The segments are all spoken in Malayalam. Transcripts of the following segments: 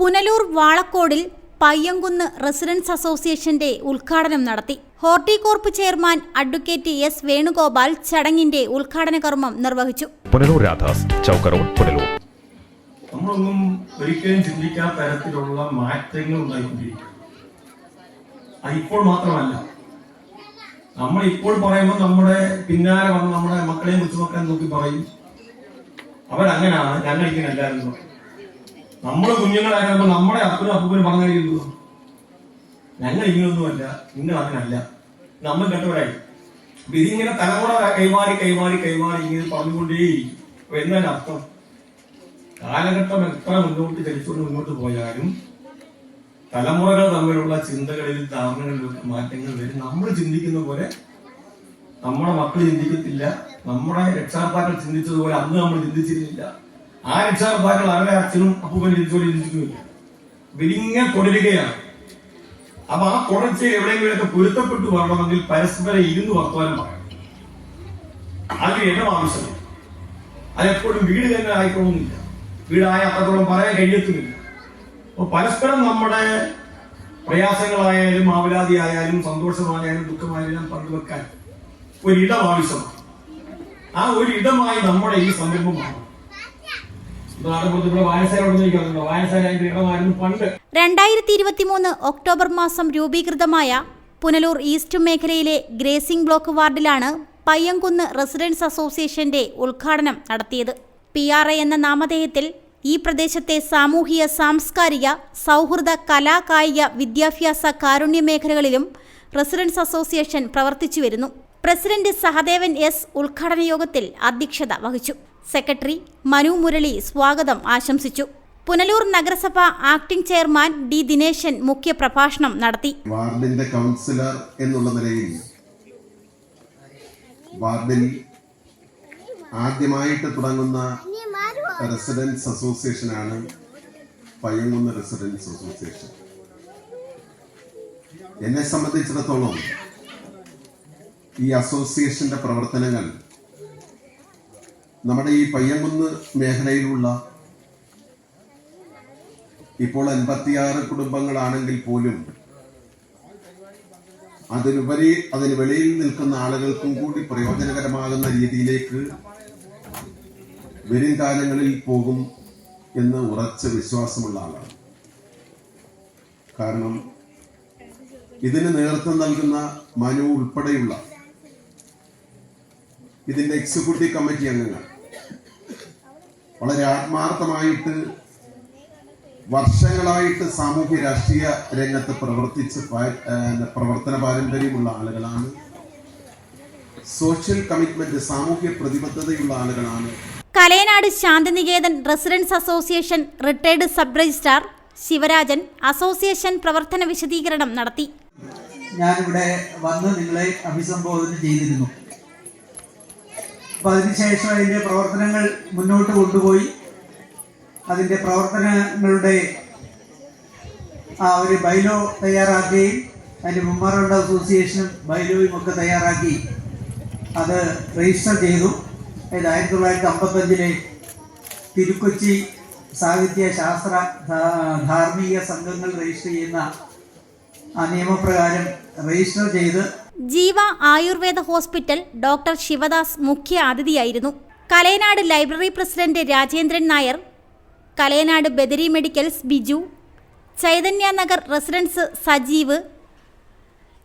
പുനലൂർ വാളക്കോടിൽ പയ്യങ്കുന്ന് റെസിഡൻസ് അസോസിയേഷന്റെ ഉദ്ഘാടനം നടത്തി. Horticorp chairman advocate S Venugopal ചടങ്ങിന്റെ ഉദ്ഘാടന കർമ്മം നിർവഹിച്ചു. പുനലൂർ രാധാസ് ചൗക്കറോഡ് പുനലൂർ. നമ്മളൊന്നും ഒരിക്കലും ചിന്തിക്കാത്ത തരത്തിലുള്ള മാറ്റങ്ങൾ ഉണ്ടായിക്കൊണ്ടിരിക്കും അത് ഇപ്പോൾ മാത്രമല്ല. നമ്മൾ ഇപ്പോൾ പറയുമ്പോൾ നമ്മുടെ പിന്നാലെ വന്ന് നമ്മുടെ മക്കളെയും കൊച്ചുമക്കളെയും നോക്കി പറയും. അവരങ്ങനെയാണ് ഞങ്ങൾ ഇങ്ങനെ അല്ലായിരുന്നു നമ്മൾ കുഞ്ഞുങ്ങളായിരുന്നപ്പോ നമ്മുടെ അപ്പനും അപ്പനും പറഞ്ഞു കഴിയുന്നു ഞങ്ങൾ ഇങ്ങനെയൊന്നുമല്ല നിങ്ങൾ അങ്ങനല്ല നമ്മൾ കേട്ടവരായി. അപ്പൊ ഇതിങ്ങനെ തലമുറ കൈമാറി കൈമാറി കൈമാറി ഇങ്ങനെ പറഞ്ഞുകൊണ്ടേയിരിക്കും. അപ്പൊ എന്താണ് അർത്ഥം? കാലഘട്ടം എത്ര മുന്നോട്ട് ചലിച്ചുകൊണ്ട് മുന്നോട്ട് പോയാലും തലമുറകൾ തമ്മിലുള്ള ചിന്തകളിൽ ധാരണകളിലൊക്കെ മാറ്റങ്ങൾ വരും. നമ്മൾ ചിന്തിക്കുന്ന പോലെ നമ്മുടെ മക്കൾ ചിന്തിക്കത്തില്ല. നമ്മുടെ രക്ഷാകർത്താക്കൾ ചിന്തിച്ചതുപോലെ അന്ന് നമ്മൾ ചിന്തിച്ചിരുന്നില്ല. ആ രക്ഷാകർത്താക്കൾ അവരുടെ അച്ഛനും അപ്പൂപ്പനും ചിന്തിച്ചോടെ ചിന്തിക്കുന്നില്ല വിരിങ്ങനെ തുടരുകയാണ് അപ്പൊ ആ തുടർച്ചയിൽ എവിടെയെങ്കിലൊക്കെ പൊരുത്തപ്പെട്ടു വരണമെങ്കിൽ പരസ്പരം ഇരുന്ന് വർത്തമാനം പറയണം. അതിന് എണ്ണം ആവശ്യമില്ല. അതെപ്പോഴും വീട് തന്നെ ആയിക്കോളുന്നില്ല വീടായ അത്രത്തോളം പറയാൻ കഴിയത്തുമില്ല. അപ്പൊ പരസ്പരം നമ്മുടെ പ്രയാസങ്ങളായാലും ആവലാതി ആയാലും സന്തോഷമായാലും ദുഃഖമായാലും പങ്കുവെക്കാൻ ഒരിടം ആവശ്യമാണ്. ആ ഒരു ഇടമായി നമ്മുടെ ഈ സംരംഭം മാറും. നാടുപുറത്ത് ഇരുപത്തി മൂന്ന് രണ്ടായിരത്തി ഒക്ടോബർ മാസം രൂപീകൃതമായ പുനലൂർ ഈസ്റ്റ് മേഖലയിലെ ഗ്രേസിംഗ് ബ്ലോക്ക് വാർഡിലാണ് പയ്യങ്കുന്ന് റെസിഡൻസ് അസോസിയേഷന്റെ ഉദ്ഘാടനം നടത്തിയത്. പി ആർ എ എന്ന നാമധേയത്തിൽ ഈ പ്രദേശത്തെ സാമൂഹിക സാംസ്കാരിക സൗഹൃദ കലാ കായിക വിദ്യാഭ്യാസ കാരുണ്യ മേഖലകളിലും റെസിഡൻസ് അസോസിയേഷൻ പ്രവർത്തിച്ചു വരുന്നു. പ്രസിഡന്റ് സഹദേവൻ എസ് ഉദ്ഘാടന യോഗത്തിൽ അധ്യക്ഷത വഹിച്ചു. സെക്രട്ടറി മനു മുരളി സ്വാഗതം ആശംസിച്ചു. പുനലൂർ നഗരസഭ ആക്ടിംഗ് ചെയർമാൻ ഡി ദിനേശൻ മുഖ്യ പ്രഭാഷണം നടത്തി. വാർഡിന്റെ കൗൺസിലർ എന്നുള്ള നിലയിൽ വാർഡിൽ ആദ്യമായിട്ട് തുടങ്ങുന്ന റെസിഡൻസ് അസോസിയേഷനാണ് പയ്യങ്കുന്ന് റെസിഡൻസ് അസോസിയേഷൻ. എന്നെ സംബന്ധിച്ചിടത്തോളം ഈ അസോസിയേഷന്റെ പ്രവർത്തനങ്ങൾ നമ്മുടെ ഈ പയ്യങ്കുന്ന് മേഖലയിലുള്ള ഇപ്പോൾ എൺപത്തിയാറ് കുടുംബങ്ങളാണെങ്കിൽ പോലും അതിനുപരി അതിന് വെളിയിൽ നിൽക്കുന്ന ആളുകൾക്കും കൂടി പ്രയോജനകരമാകുന്ന രീതിയിലേക്ക് വരും കാലങ്ങളിൽ പോകും എന്ന് ഉറച്ച വിശ്വാസമുള്ള ആളാണ്. കാരണം ഇതിന് നേതൃത്വം നൽകുന്ന മനു ഉൾപ്പെടെയുള്ള ഇതിന്റെ എക്സിക്യൂട്ടീവ് കമ്മിറ്റി അംഗങ്ങൾ. വളരെ ആത്മാർത്ഥമായിട്ട് വർഷങ്ങളായിട്ട് സാമൂഹ്യ രാഷ്ട്രീയ രംഗത്ത് പ്രവർത്തിച്ച് പ്രവർത്തന പാരമ്പര്യമുള്ള ആളുകളാണ്. സോഷ്യൽ കമ്മിറ്റ്മെന്റ് സാമൂഹ്യ പ്രതിബദ്ധതയുള്ള ആളുകളാണ്. Kalayanad Santhiniketan residence association retired sub registrar Sivarajan association പ്രവർത്തന വിശദീകരണം നടത്തി. ഞാനിവിടെ വന്ന് നിങ്ങളെ അഭിസംബോധന ചെയ്തിരുന്നു. അപ്പോൾ അതിനുശേഷം അതിന്റെ പ്രവർത്തനങ്ങൾ മുന്നോട്ട് കൊണ്ടുപോയി. അതിന്റെ പ്രവർത്തനങ്ങളുടെ ആ ഒരു ബൈലോ തയ്യാറാക്കുകയും അതിന്റെ മുമ്മാറുണ്ട അസോസിയേഷനും ബൈലോയും ഒക്കെ തയ്യാറാക്കി അത് രജിസ്റ്റർ ചെയ്തു. അതായത് ആയിരത്തി തൊള്ളായിരത്തി അമ്പത്തഞ്ചിലെ തിരുക്കൊച്ചി സാഹിത്യ ശാസ്ത്ര ധാർമ്മിക സംഘങ്ങൾ രജിസ്റ്റർ ചെയ്യുന്ന ആ നിയമപ്രകാരം രജിസ്റ്റർ ചെയ്ത് ജീവ ആയുർവേദ ഹോസ്പിറ്റൽ ഡോക്ടർ ശിവദാസ് മുഖ്യ അതിഥിയായിരുന്നു Kalayanad library president Rajendran Nair Kalayanad Badari medicals Biju Chaithanya Nagar residence Sajeev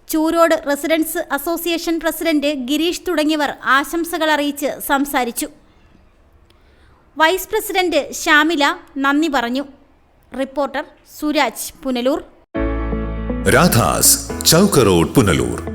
Churode residence association president Gireesh തുടങ്ങിയവർ ആശംസകൾ അറിയിച്ച് സംസാരിച്ചു. വൈസ് പ്രസിഡന്റ് ഷാമില നന്ദി പറഞ്ഞു. റിപ്പോർട്ടർ സുരാജ് പുനലൂർ. രാധാസ് ചൗക്കറോഡ് പുനലൂർ.